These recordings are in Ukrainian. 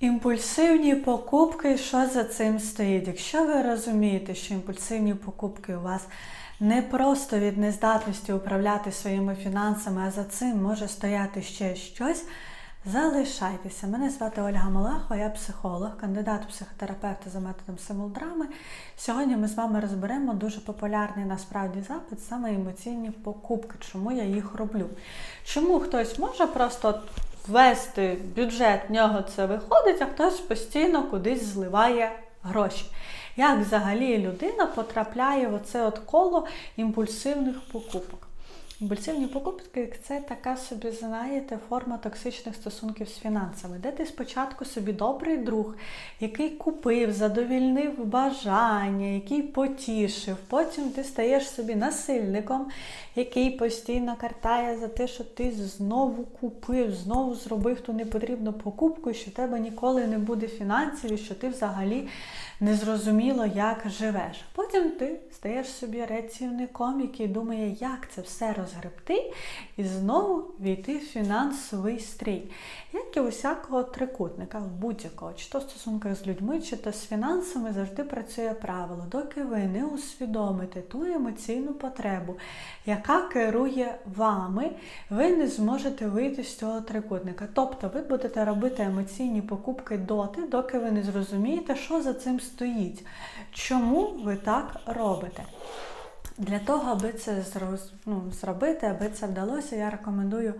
Імпульсивні покупки, що за цим стоїть? Якщо ви розумієте, що імпульсивні покупки у вас не просто від нездатності управляти своїми фінансами, а за цим може стояти ще щось, залишайтеся. Мене звати Ольга Малахова, я психолог, кандидат психотерапевта за методом симулдрами. Сьогодні ми з вами розберемо дуже популярний насправді запит саме емоційні покупки, чому я їх роблю. Чому хтось може просто ввести бюджет, в нього це виходить, а хтось постійно кудись зливає гроші. Як взагалі людина потрапляє в оце от коло імпульсивних покупок? Імпульсивні покупки це така собі, знаєте, форма токсичних стосунків з фінансами, де ти спочатку собі добрий друг, який купив, задовільнив бажання, який потішив. Потім ти стаєш собі насильником, який постійно картає за те, що ти знову купив, знову зробив ту непотрібну покупку, що в тебе ніколи не буде фінансів, і що ти взагалі не зрозуміло, як живеш. Потім ти стаєш собі рятівником, який думає, як це все розгребти, і знову війти в фінансовий стрій. Як і у всякого трикутника, будь-якого, чи то в стосунках з людьми, чи то з фінансами, завжди працює правило, доки ви не усвідомите ту емоційну потребу, яка керує вами, ви не зможете вийти з цього трикутника. Тобто ви будете робити емоційні покупки доти, доки ви не зрозумієте, що за цим стоїть. Чому ви так робите? Для того, аби це ну, зробити, аби це вдалося, я рекомендую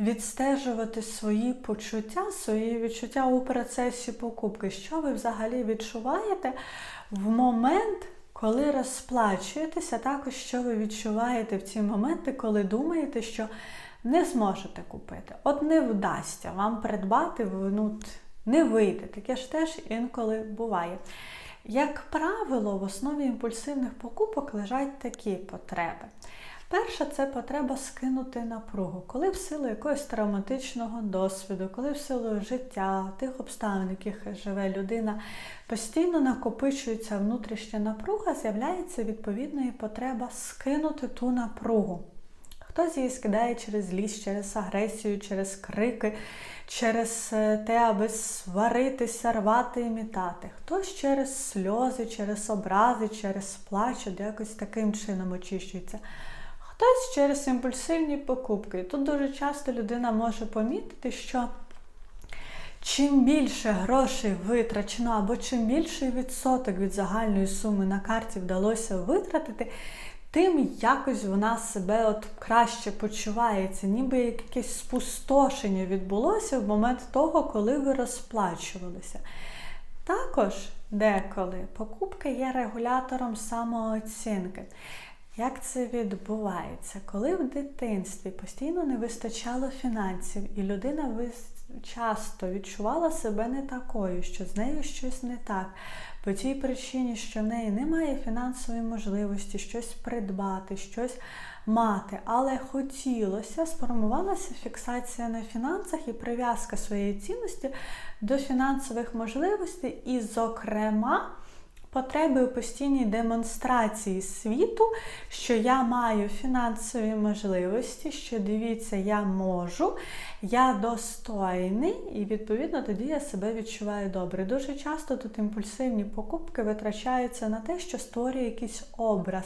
відстежувати свої почуття, свої відчуття у процесі покупки. Що ви взагалі відчуваєте в момент, коли розплачуєтеся, також що ви відчуваєте в ці моменти, коли думаєте, що не зможете купити. От не вдасться вам придбати, ну, не вийде. Таке ж теж інколи буває. Як правило, в основі імпульсивних покупок лежать такі потреби. Перша це потреба скинути напругу, коли в силу якогось травматичного досвіду, коли в силу життя, тих обставин, в яких живе людина, постійно накопичується внутрішня напруга, з'являється відповідна і потреба скинути ту напругу. Хтось її скидає через злість, через агресію, через крики, через е, те, аби сваритися, рвати і мітати. Хтось через сльози, через образи, через плач, от якось таким чином очищується. Хтось через імпульсивні покупки. І тут дуже часто людина може помітити, що чим більше грошей витрачено, або чим більший відсоток від загальної суми на карті вдалося витратити, тим якось вона себе от краще почувається, ніби якесь спустошення відбулося в момент того, коли ви розплачувалися. Також деколи покупка є регулятором самооцінки. Як це відбувається? Коли в дитинстві постійно не вистачало фінансів, і людина часто відчувала себе не такою, що з нею щось не так, по тій причині, що в неї немає фінансової можливості щось придбати, щось мати, але хотілося, сформувалася фіксація на фінансах і прив'язка своєї цінності до фінансових можливостей, і, зокрема, потреби у постійній демонстрації світу, що я маю фінансові можливості, що дивіться, я можу, я достойний, і відповідно тоді я себе відчуваю добре. Дуже часто тут імпульсивні покупки витрачаються на те, що створює якийсь образ.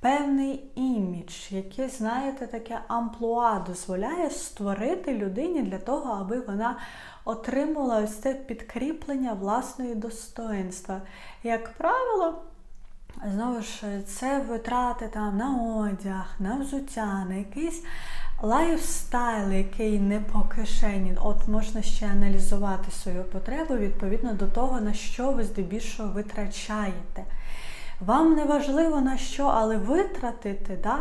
Певний імідж, який, знаєте, таке амплуа дозволяє створити людині для того, аби вона отримувала ось це підкріплення власної достоинства. Як правило, знову ж, це витрати там на одяг, на взуття, на якийсь лайфстайл, який не по кишені. От можна ще аналізувати свою потребу відповідно до того, на що ви здебільшого витрачаєте. Вам не важливо на що, але витратити, да?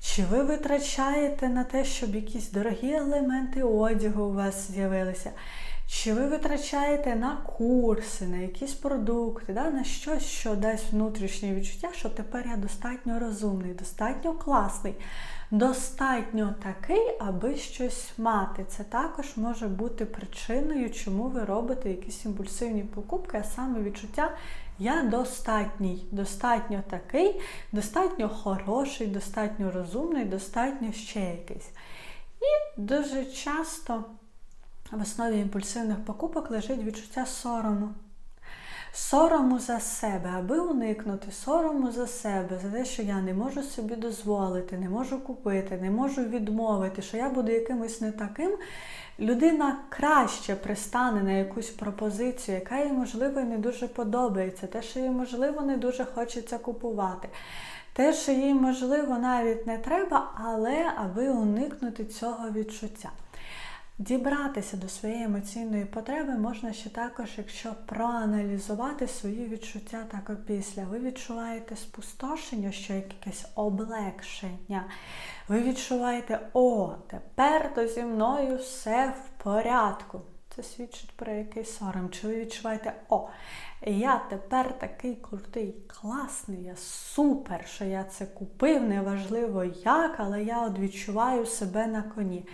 чи ви витрачаєте на те, щоб якісь дорогі елементи одягу у вас з'явилися, чи ви витрачаєте на курси, на якісь продукти, да? на щось, що дасть внутрішнє відчуття, що тепер я достатньо розумний, достатньо класний, достатньо такий, аби щось мати. Це також може бути причиною, чому ви робите якісь імпульсивні покупки, а саме відчуття. Я достатній, достатньо такий, достатньо хороший, достатньо розумний, достатньо ще якийсь. І дуже часто в основі імпульсивних покупок лежить відчуття сорому. Сорому за себе, аби уникнути сорому за себе, за те, що я не можу собі дозволити, не можу купити, не можу відмовити, що я буду якимось не таким. Людина краще пристане на якусь пропозицію, яка їй, можливо, не дуже подобається, те, що їй, можливо, не дуже хочеться купувати. Те, що їй, можливо, навіть не треба, але аби уникнути цього відчуття. Дібратися до своєї емоційної потреби можна ще також, якщо проаналізувати свої відчуття так опісля. Ви відчуваєте спустошення, що якесь облегшення. Ви відчуваєте, о, тепер то зі мною все в порядку. Це свідчить про якийсь сором. Чи ви відчуваєте, о, я тепер такий крутий, класний, я супер, що я це купив, неважливо як, але я от відчуваю себе на коні.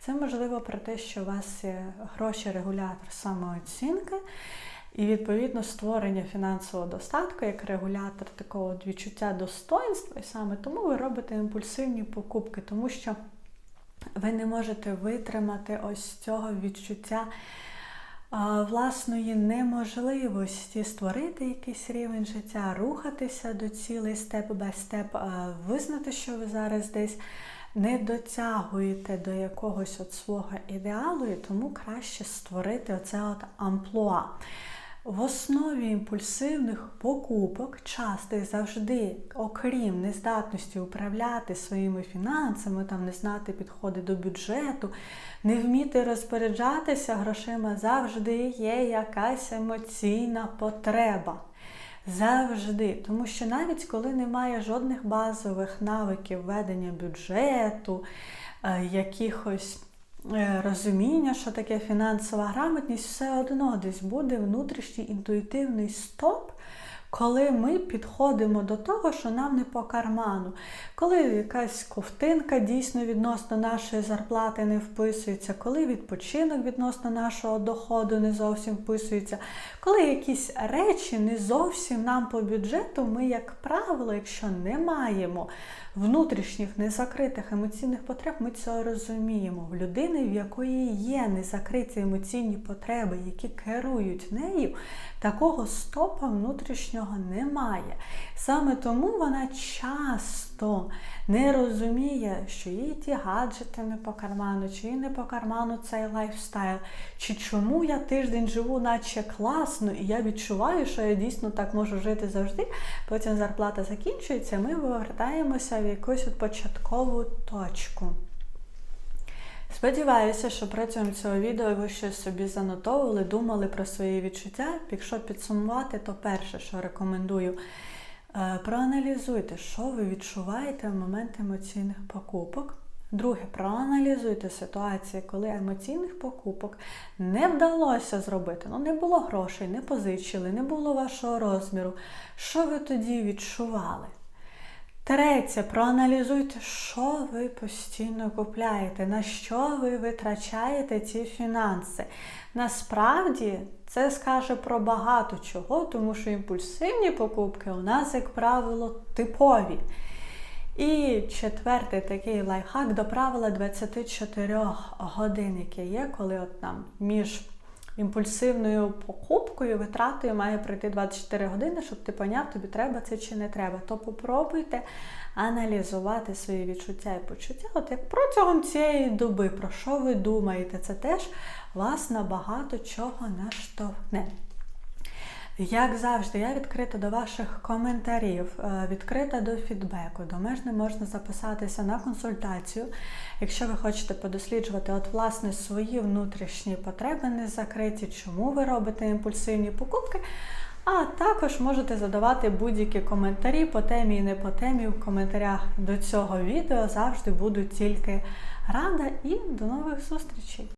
Це можливо про те, що у вас є гроші регулятор самооцінки, і, відповідно, створення фінансового достатку як регулятор такого відчуття достоинства, і саме тому ви робите імпульсивні покупки, тому що ви не можете витримати ось цього відчуття власної неможливості створити якийсь рівень життя, рухатися до цілей степ бай степ, визнати, що ви зараз десь не дотягуєте до якогось от свого ідеалу, і тому краще створити оце от амплуа. В основі імпульсивних покупок часто завжди, окрім нездатності управляти своїми фінансами, там не знати підходи до бюджету, не вміти розпоряджатися грошима, завжди є якась емоційна потреба. Завжди. Тому що навіть коли немає жодних базових навиків ведення бюджету, е, якихось розуміння, що таке фінансова грамотність, все одно десь буде внутрішній інтуїтивний стоп коли ми підходимо до того, що нам не по карману, коли якась ковтинка дійсно відносно нашої зарплати не вписується, коли відпочинок відносно нашого доходу не зовсім вписується, коли якісь речі не зовсім нам по бюджету, ми, як правило, якщо не маємо внутрішніх незакритих емоційних потреб, ми цього розуміємо. В людини, в якої є незакриті емоційні потреби, які керують нею, такого стопа внутрішнього немає. Саме тому вона часто не розуміє, що їй ті гаджети не по карману, чи їй не по карману цей лайфстайл, чи чому я тиждень живу, наче класно, і я відчуваю, що я дійсно так можу жити завжди. Потім зарплата закінчується, ми повертаємося в якусь от початкову точку. Сподіваюся, що протягом цього відео ви щось собі занотовували, думали про свої відчуття. Якщо підсумувати, то перше, що рекомендую, е, проаналізуйте, що ви відчуваєте в момент емоційних покупок. Друге, проаналізуйте ситуації, коли емоційних покупок не вдалося зробити. Ну, не було грошей, не позичили, не було вашого розміру. Що ви тоді відчували? Третє, проаналізуйте, що ви постійно купляєте, на що ви витрачаєте ці фінанси. Насправді це скаже про багато чого, тому що імпульсивні покупки у нас, як правило, типові. І четвертий такий лайфхак до правила 24 годин, яке є, коли от нам між імпульсивною покупкою, витратою має пройти 24 години, щоб ти поняв, тобі треба це чи не треба. То попробуйте аналізувати свої відчуття і почуття. От як протягом цієї доби, про що ви думаєте, це теж вас на багато чого наштовхне. Як завжди, я відкрита до ваших коментарів, е, відкрита до фідбеку. До мене можна записатися на консультацію, якщо ви хочете подосліджувати от, власне, свої внутрішні потреби не закриті, чому ви робите імпульсивні покупки. А також можете задавати будь-які коментарі по темі і не по темі в коментарях до цього відео. Завжди буду тільки рада і до нових зустрічей!